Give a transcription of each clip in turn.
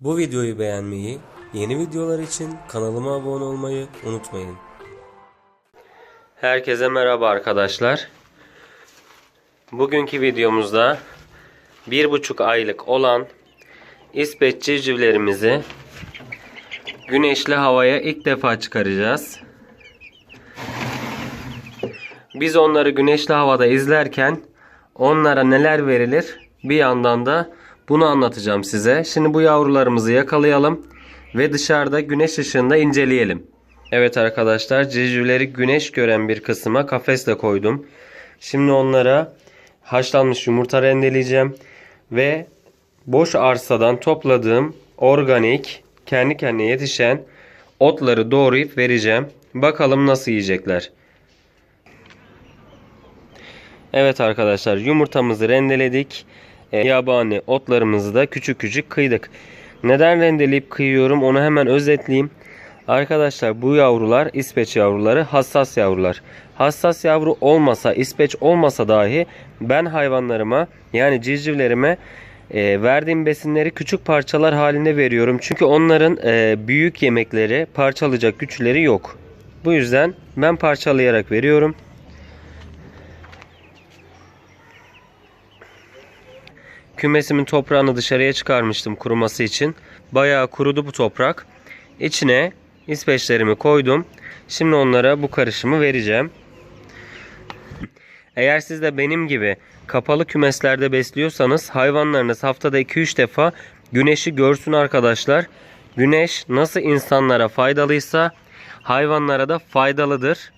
Bu videoyu beğenmeyi, yeni videolar için kanalıma abone olmayı unutmayın. Herkese merhaba arkadaşlar. Bugünkü videomuzda bir buçuk aylık olan İsveç civcivlerimizi güneşli havaya ilk defa çıkaracağız. Biz onları güneşli havada izlerken onlara neler verilir bir yandan da bunu anlatacağım size. Şimdi bu yavrularımızı yakalayalım ve dışarıda güneş ışığında inceleyelim. Evet arkadaşlar civcivleri güneş gören bir kısma kafesle koydum. Şimdi onlara haşlanmış yumurta rendeleyeceğim ve boş arsadan topladığım organik kendi kendine yetişen otları doğrayıp vereceğim. Bakalım nasıl yiyecekler. Evet arkadaşlar yumurtamızı rendeledik. E, yabani otlarımızı da küçük küçük kıydık. Neden rendeleyip kıyıyorum onu hemen özetleyeyim. Arkadaşlar bu yavrular İsveç yavruları hassas yavrular. Hassas yavru olmasa İsveç olmasa dahi ben hayvanlarıma yani civcivlerime e, verdiğim besinleri küçük parçalar halinde veriyorum. Çünkü onların e, büyük yemekleri parçalayacak güçleri yok. Bu yüzden ben parçalayarak veriyorum. Kümesimin toprağını dışarıya çıkarmıştım kuruması için. Bayağı kurudu bu toprak. İçine İsveçlerimi koydum. Şimdi onlara bu karışımı vereceğim. Eğer siz de benim gibi kapalı kümeslerde besliyorsanız hayvanlarınız haftada 2-3 defa güneşi görsün arkadaşlar. Güneş nasıl insanlara faydalıysa hayvanlara da faydalıdır.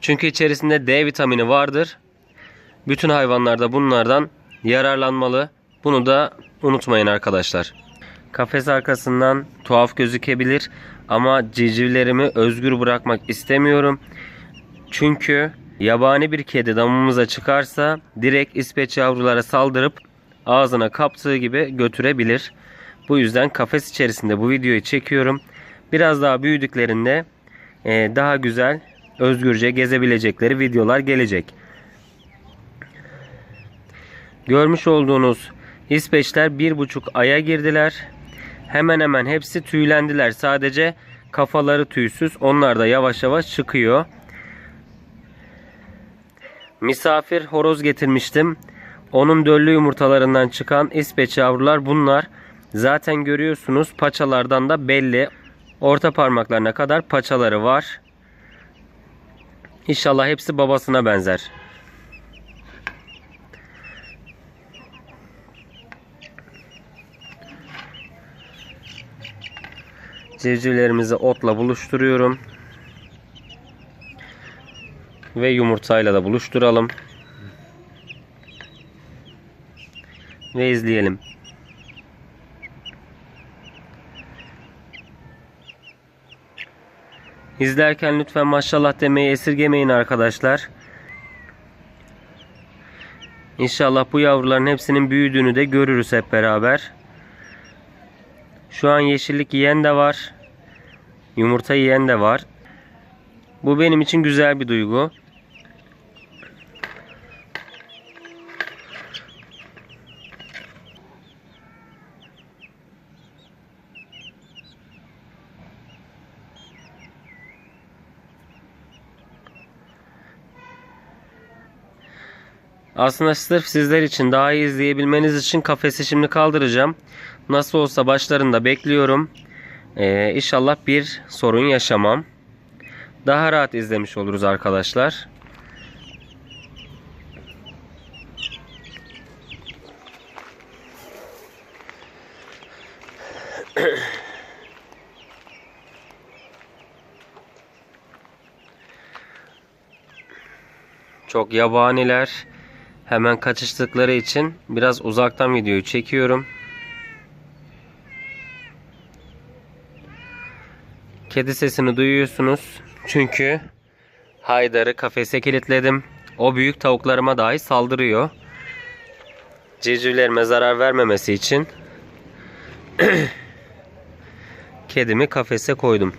Çünkü içerisinde D vitamini vardır. Bütün hayvanlar da bunlardan yararlanmalı. Bunu da unutmayın arkadaşlar. Kafes arkasından tuhaf gözükebilir ama civcivlerimi özgür bırakmak istemiyorum. Çünkü yabani bir kedi damımıza çıkarsa direkt İsveç yavrulara saldırıp ağzına kaptığı gibi götürebilir. Bu yüzden kafes içerisinde bu videoyu çekiyorum. Biraz daha büyüdüklerinde e, daha güzel özgürce gezebilecekleri videolar gelecek. Görmüş olduğunuz İsveçler bir buçuk aya girdiler. Hemen hemen hepsi tüylendiler. Sadece kafaları tüysüz. Onlar da yavaş yavaş çıkıyor. Misafir horoz getirmiştim. Onun döllü yumurtalarından çıkan İsveç yavrular bunlar. Zaten görüyorsunuz paçalardan da belli. Orta parmaklarına kadar paçaları var. İnşallah hepsi babasına benzer. Civcivlerimizi otla buluşturuyorum. Ve yumurtayla da buluşturalım. Ve izleyelim. İzlerken lütfen maşallah demeyi esirgemeyin arkadaşlar. İnşallah bu yavruların hepsinin büyüdüğünü de görürüz hep beraber. Şu an yeşillik yiyen de var. Yumurta yiyen de var. Bu benim için güzel bir duygu. Aslında sırf sizler için daha iyi izleyebilmeniz için kafesi şimdi kaldıracağım. Nasıl olsa başlarında bekliyorum. Ee, inşallah bir sorun yaşamam. Daha rahat izlemiş oluruz arkadaşlar. Çok yabaniler. Hemen kaçıştıkları için biraz uzaktan videoyu çekiyorum. Kedi sesini duyuyorsunuz. Çünkü Haydar'ı kafese kilitledim. O büyük tavuklarıma dahi saldırıyor. Civcivlerime zarar vermemesi için kedimi kafese koydum.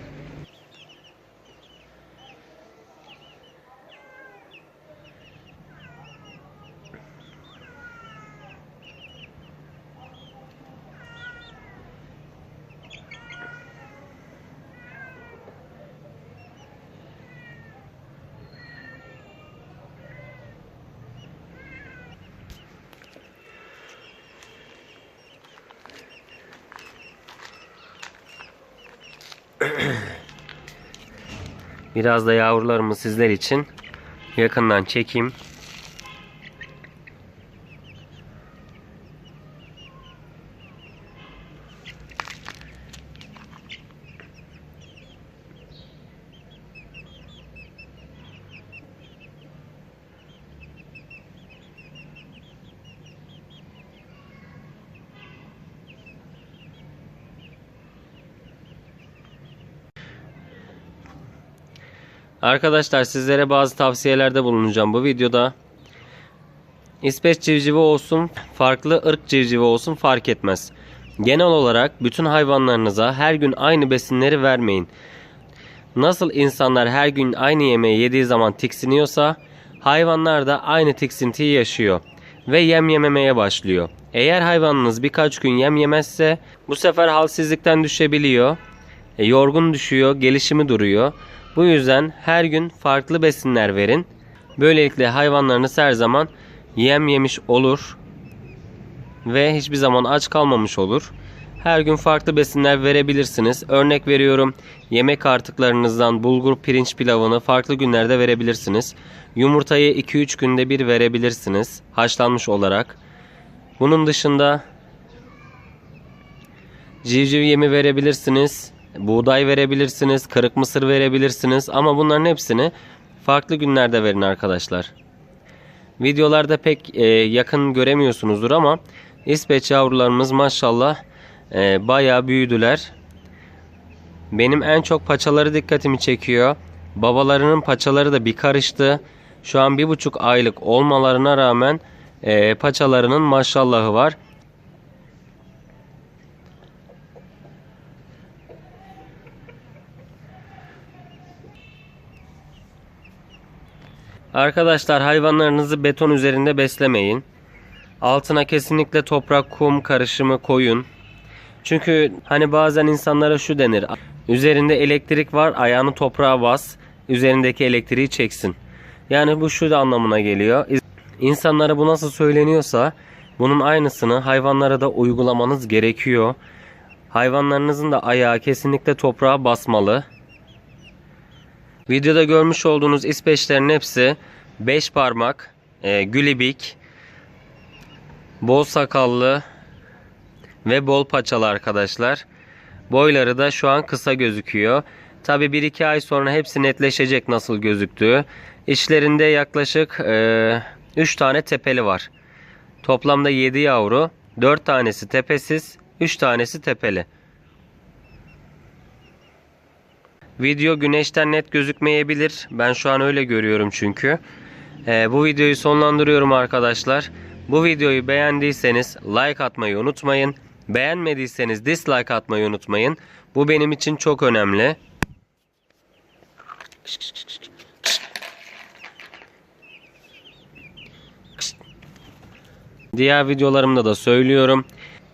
Biraz da yavrularımı sizler için yakından çekeyim. Arkadaşlar sizlere bazı tavsiyelerde bulunacağım bu videoda. İsveç civcivi olsun, farklı ırk civcivi olsun fark etmez. Genel olarak bütün hayvanlarınıza her gün aynı besinleri vermeyin. Nasıl insanlar her gün aynı yemeği yediği zaman tiksiniyorsa, hayvanlar da aynı tiksintiyi yaşıyor ve yem yememeye başlıyor. Eğer hayvanınız birkaç gün yem yemezse bu sefer halsizlikten düşebiliyor, e, yorgun düşüyor, gelişimi duruyor. Bu yüzden her gün farklı besinler verin. Böylelikle hayvanlarınız her zaman yem yemiş olur ve hiçbir zaman aç kalmamış olur. Her gün farklı besinler verebilirsiniz. Örnek veriyorum yemek artıklarınızdan bulgur pirinç pilavını farklı günlerde verebilirsiniz. Yumurtayı 2-3 günde bir verebilirsiniz haşlanmış olarak. Bunun dışında civciv yemi verebilirsiniz. Buğday verebilirsiniz, kırık mısır verebilirsiniz ama bunların hepsini farklı günlerde verin arkadaşlar. Videolarda pek e, yakın göremiyorsunuzdur ama İsveç yavrularımız maşallah e, bayağı büyüdüler. Benim en çok paçaları dikkatimi çekiyor. Babalarının paçaları da bir karıştı. Şu an bir buçuk aylık olmalarına rağmen e, paçalarının maşallahı var. Arkadaşlar hayvanlarınızı beton üzerinde beslemeyin. Altına kesinlikle toprak kum karışımı koyun. Çünkü hani bazen insanlara şu denir. Üzerinde elektrik var ayağını toprağa bas. Üzerindeki elektriği çeksin. Yani bu şu da anlamına geliyor. İnsanlara bu nasıl söyleniyorsa bunun aynısını hayvanlara da uygulamanız gerekiyor. Hayvanlarınızın da ayağı kesinlikle toprağa basmalı. Videoda görmüş olduğunuz ispeçlerin hepsi 5 parmak, e, gülibik, bol sakallı ve bol paçalı arkadaşlar. Boyları da şu an kısa gözüküyor. Tabi 1-2 ay sonra hepsi netleşecek nasıl gözüktüğü. İçlerinde yaklaşık 3 tane tepeli var. Toplamda 7 yavru. 4 tanesi tepesiz, 3 tanesi tepeli. Video güneşten net gözükmeyebilir. Ben şu an öyle görüyorum çünkü. Ee, bu videoyu sonlandırıyorum arkadaşlar. Bu videoyu beğendiyseniz like atmayı unutmayın. Beğenmediyseniz dislike atmayı unutmayın. Bu benim için çok önemli. Diğer videolarımda da söylüyorum.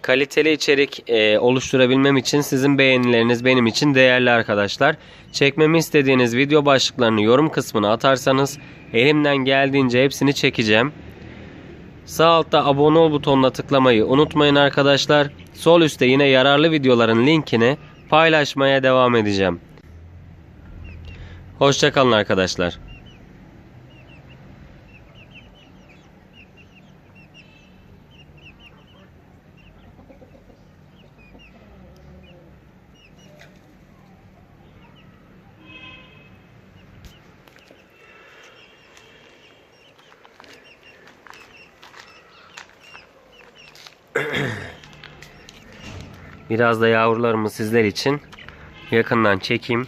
Kaliteli içerik e, oluşturabilmem için sizin beğenileriniz benim için değerli arkadaşlar. Çekmemi istediğiniz video başlıklarını yorum kısmına atarsanız elimden geldiğince hepsini çekeceğim. Sağ altta abone ol butonuna tıklamayı unutmayın arkadaşlar. Sol üstte yine yararlı videoların linkini paylaşmaya devam edeceğim. Hoşçakalın arkadaşlar. Biraz da yavrularımı sizler için yakından çekeyim.